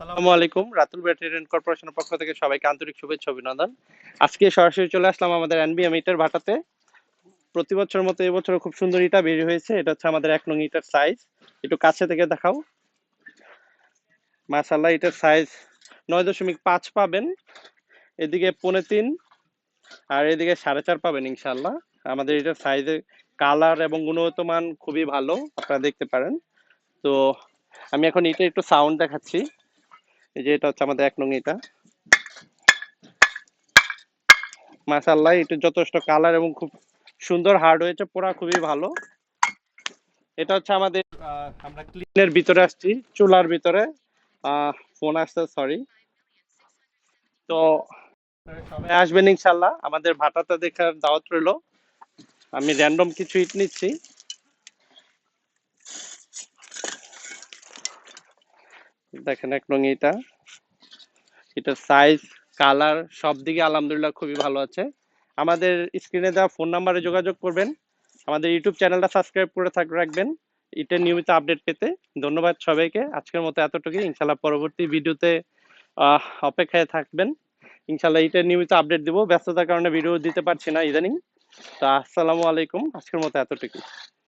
আসসালামু আলাইকুম, Ratul battery rent কর্পোরেশনের পক্ষ থেকে সবাইকে আন্তরিক শুভেচ্ছা অভিনন্দন। আজকে সরাসরি চলে আসলাম আমাদের এনবিএম ইটার ভাটাতে। প্রতি বছর মতো এবছর খুব সুন্দর ইটা বের হয়েছে, এটা হচ্ছে আমাদের এক নং ইটার সাইজ একটু কাছে থেকে দেখাও। মাশাল্লাহ এটার সাইজ নয় দশমিক পাঁচ পাবেন। এদিকে পৌনে তিন, আর এদিকে সাড়ে চার পাবেন ইনশাল্লাহ আমাদের এটার সাইজের কালার এবং গুণগত মান খুবই ভালো, আপনারা দেখতে পারেন। তো আমি এখন এটা একটু সাউন্ড দেখাচ্ছি। এই যে এটা হচ্ছে আমাদের এক নং এটা মাশাআল্লাহ, এটা যথেষ্ট কালার এবং খুব সুন্দর হার্ড হয়েছে, পোড়া খুবই ভালো। এটা হচ্ছে আমাদের আমরা ক্লিনের ভিতরে আসছি, চুলার ভিতরে। ফোন আসছে সরি তো, সবাই আসবেন ইনশাল্লাহ আমাদের ভাটাটা দেখার দাওয়াত রইল। আমি র্যান্ডম কিছু ইট নিচ্ছি। দেখেন এক নং এটা। এটার সাইজ কালার সব দিকে আলহামদুলিল্লাহ খুবই ভালো আছে। আমাদের স্ক্রিনে দেওয়া ফোন নাম্বারে যোগাযোগ করবেন। আমাদের ইউটিউব চ্যানেলটা সাবস্ক্রাইব করে থাক রাখবেন। এটা নিয়মিত আপডেট পেতে। ধন্যবাদ সবাইকে। আজকের মতো এতটুকুই। ইনশাল্লাহ পরবর্তী ভিডিওতে অপেক্ষায় থাকবেন। ইনশাল্লাহ এটা নিয়মিত আপডেট দিব। ব্যস্ততার কারণে ভিডিও দিতে পারছি না ইদানিং। তো আসসালামু আলাইকুম। আজকের মতো এতটুকুই।